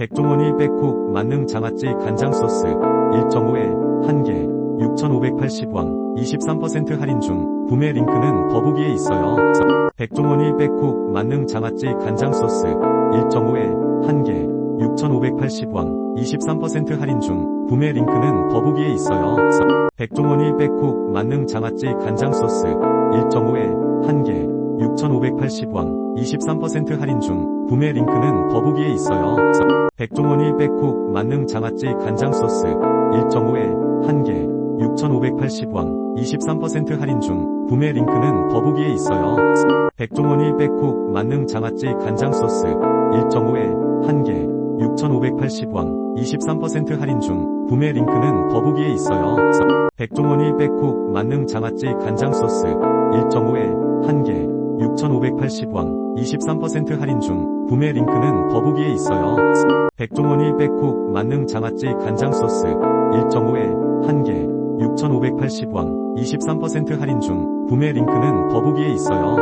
백종원이 백콕 만능 장아찌 간장 소스 1.5에 1개 6,580원 23% 할인 중 구매 링크는 더보기에 있어요. 백종원이 백콕 만능 장아찌 간장 소스 1.5에 1개 6,580원 23% 할인 중 구매 링크는 더보기에 있어요. 백종원이 백콕 만능 장아찌 간장 소스 1.5에 1개 6,580원 23% 할인 중 구매 링크는 더보기에 있어요. 백종원이 백콕 만능 장아찌 간장 소스 1.5에 1개 6,580원 23% 할인 중 구매 링크는 더보기에 있어요. 백종원이 백콕 만능 장아찌 간장 소스 1.5에 1개 6,580원 23% 할인 중 구매 링크는 더보기에 있어요. 백종원이 백콕 만능 장아찌 간장 소스 1.5에 1개 6,580원 23% 할인 중 구매 링크는 더보기에 있어요. 백종원이 백콕 만능 장아찌 간장 소스 1.5에 1개 6,580원 23% 할인 중 구매 링크는 더보기에 있어요.